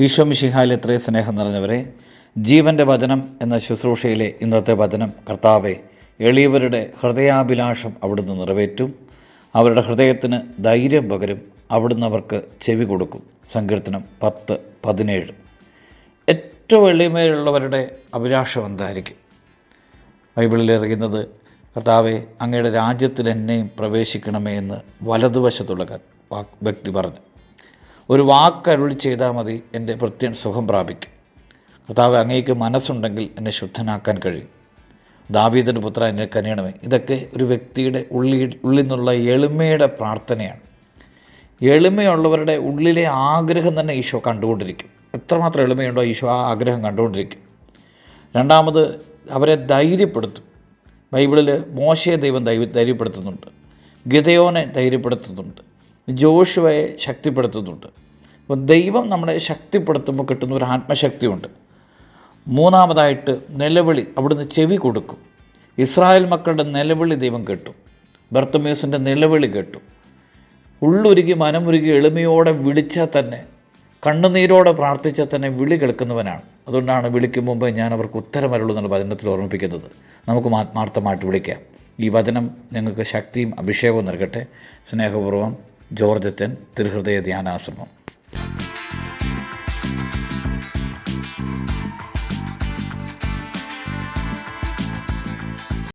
ഈശോ സ്നേഹം നിറഞ്ഞവരെ ജീവന്റെ വചനം എന്ന ശുശ്രൂഷയിലെ ഇന്നത്തെ വചനം കർത്താവെ എളിയവരുടെ ഹൃദയാഭിലാഷം അവിടുന്ന് നിറവേറ്റും. അവരുടെ ഹൃദയത്തിന് ധൈര്യം പകരും. അവിടുന്ന് അവർക്ക് ചെവി കൊടുക്കും. സങ്കീർത്തനം പത്ത് പതിനേഴ്. ഏറ്റവും എളിമയിലുള്ളവരുടെ അഭിലാഷം എന്തായിരിക്കും? ബൈബിളിൽ ഇറങ്ങുന്നത് കർത്താവെ അങ്ങയുടെ രാജ്യത്തിൽ എന്നെയും പ്രവേശിക്കണമേ എന്ന് വലതുവശത്തുള്ള വ്യക്തി പറഞ്ഞു. ഒരു വാക്ക് അരുളി ചെയ്താൽ മതി എന്റെ പ്രത്യൻ സുഖം പ്രാപിക്കും. കർത്താവ് അങ്ങേക്ക് മനസ്സുണ്ടെങ്കിൽ എന്നെ ശുദ്ധനാക്കാൻ കഴിയും. ദാവീദിന്റെ പുത്ര എന്നെ കനിയണമേ. ഇതൊക്കെ ഒരു വ്യക്തിയുടെ ഉള്ളി ഉള്ളിൽ നിന്നുള്ള എളിമയുടെ പ്രാർത്ഥനയാണ്. എളിമയുള്ളവരുടെ ഉള്ളിലെ ആഗ്രഹം തന്നെ ഈശോ കണ്ടുകൊണ്ടിരിക്കും. എത്രമാത്രം എളിമയുണ്ടോ ഈശോ ആ ആഗ്രഹം കണ്ടുകൊണ്ടിരിക്കും. രണ്ടാമത് അവരെ ധൈര്യപ്പെടുത്തും. ബൈബിളിൽ മോശയെ ദൈവം ധൈര്യ ധൈര്യപ്പെടുത്തുന്നുണ്ട്. ഗിതയോനെ ധൈര്യപ്പെടുത്തുന്നുണ്ട്. ജോഷുവയെ ശക്തിപ്പെടുത്തുന്നുണ്ട്. അപ്പോൾ ദൈവം നമ്മളെ ശക്തിപ്പെടുത്തുമ്പോൾ കിട്ടുന്ന ഒരു ആത്മശക്തിയുണ്ട്. മൂന്നാമതായിട്ട് നിലവിളി അവിടുന്ന് ചെവി കൊടുക്കും. ഇസ്രായേൽ മക്കളുടെ നിലവിളി ദൈവം കേട്ടു. ബർത്തമേസിന്റെ നിലവിളി കേട്ടു. ഉള്ളുരുകി മനമുരുകി എളിമയോടെ വിളിച്ചാൽ തന്നെ കണ്ണുനീരോടെ പ്രാർത്ഥിച്ചാൽ തന്നെ വിളി കേൾക്കുന്നവനാണ്. അതുകൊണ്ടാണ് വിളിക്കും മുമ്പ് ഞാൻ അവർക്ക് ഉത്തരം വരുള്ളൂ എന്നുള്ള വചനത്തിൽ ഓർമ്മിപ്പിക്കുന്നത്. നമുക്ക് ആത്മാർത്ഥമായിട്ട് വിളിക്കാം. ഈ വചനം നിങ്ങൾക്ക് ശക്തിയും അഭിഷേകവും നൽകട്ടെ. സ്നേഹപൂർവം ജോർജറ്റൻ തിരുഹൃദയ ധ്യാനാശ്രമം